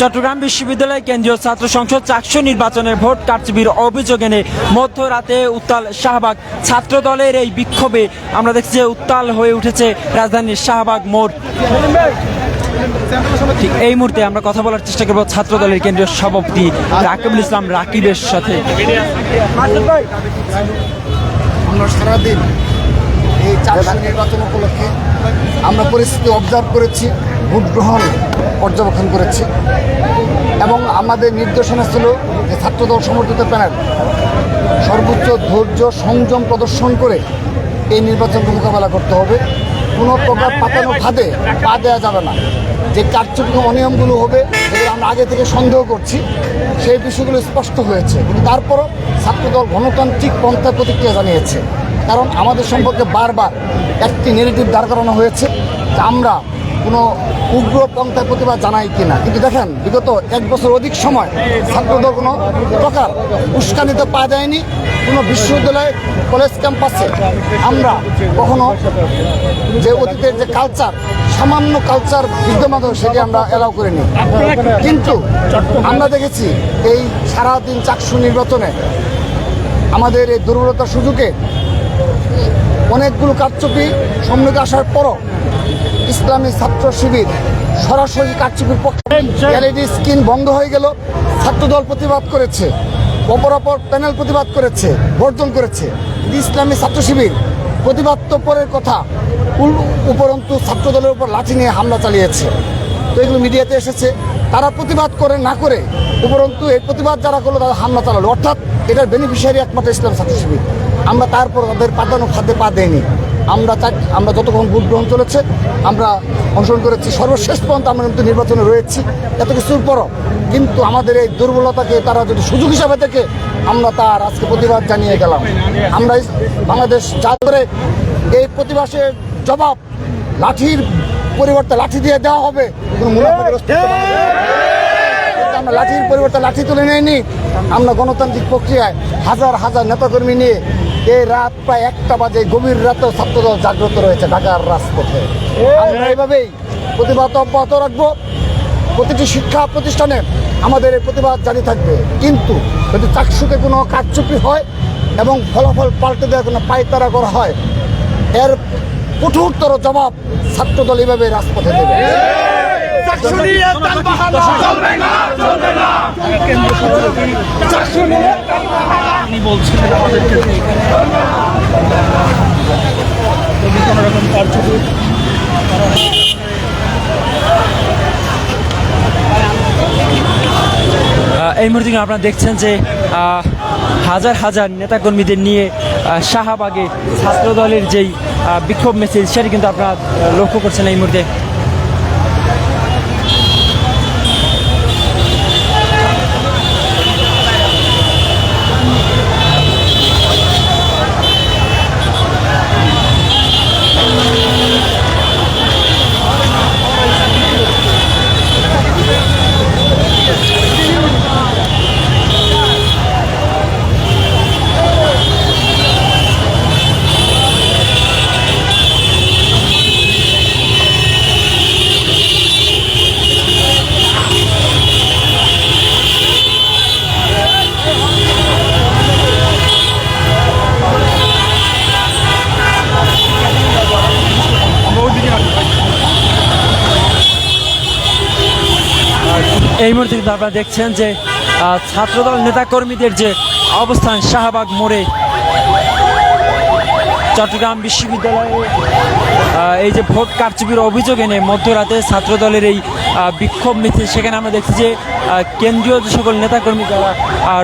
চট্টগ্রাম বিশ্ববিদ্যালয় কেন্দ্রীয় ছাত্র সংসদ চারশো নির্বাচনের ভোট কারচুপির অভিযোগ এনে মধ্যরাতে উত্তাল শাহবাগ ছাত্র দলের এই বিক্ষোভে আমরা দেখছি যে উত্তাল হয়ে উঠেছে রাজধানীর শাহবাগ মোড়। ঠিক এই মুহূর্তে আমরা কথা বলার চেষ্টা করব ছাত্র দলের কেন্দ্রীয় সভাপতি রাকিবুল ইসলাম রাকিবের সাথে। আমরা সারাদিন এই চারশো নির্বাচন উপলক্ষে আমরা পরিস্থিতি অবজার্ভ করেছি, ভোট গ্রহণ পর্যবেক্ষণ করেছি। এবং আমাদের নির্দেশনা ছিল যে ছাত্রদল সমর্থিত প্যানেল সর্বোচ্চ ধৈর্য সংযম প্রদর্শন করে এই নির্বাচনকে মোকাবেলা করতে হবে। কোনো প্রকার পাতানো ফাঁদে পা দেওয়া যাবে না। যে কারচুপি অনিয়মগুলো হবে যেগুলো আমরা আগে থেকে সন্দেহ করছি। সেই বিষয়গুলো স্পষ্ট হয়েছে। কিন্তু তারপরও ছাত্রদল গণতান্ত্রিক পন্থায় প্রতিক্রিয়া জানিয়েছে। কারণ আমাদের সম্পর্কে বারবার একটি নেগেটিভ দাঁড় করানো হয়েছে যে আমরা কোনো উগ্র পন্থায় প্রতিবাদ জানাই কিনা। কিন্তু দেখেন, বিগত এক বছর অধিক সময় ছাত্রদের কোনো প্রকার উস্কানিতে পা দেয়নি, কোনো বিশ্ববিদ্যালয়, কলেজ ক্যাম্পাসে। আমরা কখনো যে অতীতের যে কালচার সামান্য কালচার বিদ্যমান সেটি আমরা এলাও করিনি। কিন্তু আমরা দেখেছি এই সারাদিন চাকসু নির্বাচনে আমাদের এই দুর্বলতার সুযোগে অনেকগুলো কারচুপি সম্মুখে আসার পরও ইসলামী ছাত্র শিবির সরাসরি কারচুপির পক্ষে এলইডি স্ক্রিন বন্ধ হয়ে গেল। ছাত্রদল প্রতিবাদ করেছে অপরাপর প্যানেল প্রতিবাদ করেছে, বর্জন করেছে। ইসলামী ছাত্র শিবির। প্রতিবাদ তো পরের কথা। উপরন্তু ছাত্রদলের উপর লাঠি নিয়ে হামলা চালিয়েছে। তো এগুলো মিডিয়াতে এসেছে। তারা প্রতিবাদ করে না করে, উপরন্তু এই প্রতিবাদ যারা করল তারা হামলা চালালো। অর্থাৎ এটার বেনিফিশিয়ারি একমাত্র ইসলাম ছাত্র শিবির। আমরা তারপর তাদের পাতানো খাদ্যে পা দেয়নি আমরা আমরা যতক্ষণ ভোট গ্রহণ চলেছে আমরা অংশগ্রহণ করেছি। সর্বশেষ পর্যন্ত আমরা কিন্তু নির্বাচনে রয়েছি। এত কিছুর পরও কিন্তু আমাদের এই দুর্বলতাকে তারা যদি সুযোগ হিসাবে দেখে আমরা তার আজকে প্রতিবাদ জানিয়ে গেলাম। আমরা বাংলাদেশ যা করে এই প্রতিবাসের জবাব লাঠির পরিবর্তে লাঠি দিয়ে দেওয়া হবে। কোনো মুনাফাগ্রস্ত পারে আমরা লাঠির পরিবর্তে লাঠি তুলে নেয়নি আমরা গণতান্ত্রিক প্রক্রিয়ায় হাজার হাজার নেতাকর্মী নিয়ে এই রাত প্রায় একটা বাজে গভীর রাতেও ছাত্রদল জাগ্রত রয়েছে ঢাকার রাজপথে। আমরা এইভাবেই প্রতিবাদ অব্যাহত রাখব। প্রতিটি শিক্ষা প্রতিষ্ঠানে আমাদের এই প্রতিবাদ জারি থাকবে। কিন্তু যদি চাকসুকে কোনো কারচুপি হয় এবং ফলাফল পাল্টে দেওয়ার কোনো পায়তারা করা হয় এর কঠোরতর জবাব ছাত্রদল এইভাবে রাজপথে দেবে। আপনি বলছিলেন আমাদেরকে যদি কোনো রকম এই মুহূর্তে কিন্তু আপনারা দেখছেন যে হাজার হাজার নেতাকর্মীদের নিয়ে শাহবাগে ছাত্র দলের যেই বিক্ষোভ মিছিল সেটি কিন্তু আপনারা লক্ষ্য করছেন এই মুহূর্তে এই মুহূর্তে কিন্তু আপনারা দেখছেন যে ছাত্রদল নেতাকর্মীদের যে অবস্থান, শাহবাগ মোড়ে চট্টগ্রাম বিশ্ববিদ্যালয়ে এই যে ভোট কারচুপির অভিযোগ এনে মধ্যরাতে ছাত্রদলের এই বিক্ষোভ মিছিল, সেখানে আমরা দেখছি যে কেন্দ্রীয় যে সকল নেতাকর্মী যারা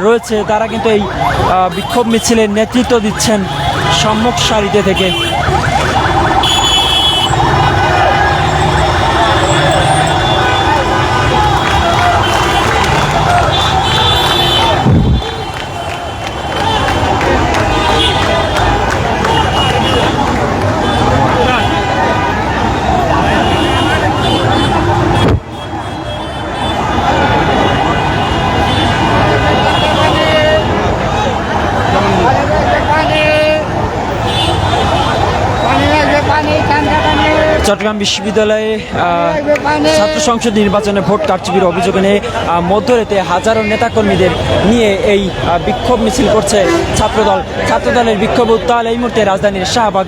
রয়েছে, তারা কিন্তু এই বিক্ষোভ মিছিলের নেতৃত্ব দিচ্ছেন সম্মুখ সারিতে থেকে। চট্টগ্রাম বিশ্ববিদ্যালয়ে ছাত্র সংসদ নির্বাচনে ভোট কারচুপির অভিযোগ এনে মধ্যরাতে হাজারো নেতাকর্মীদের নিয়ে এই বিক্ষোভ মিছিল করছে ছাত্রদল। ছাত্রদলের বিক্ষোভ উত্তাল এই মুহূর্তে রাজধানীর শাহবাগ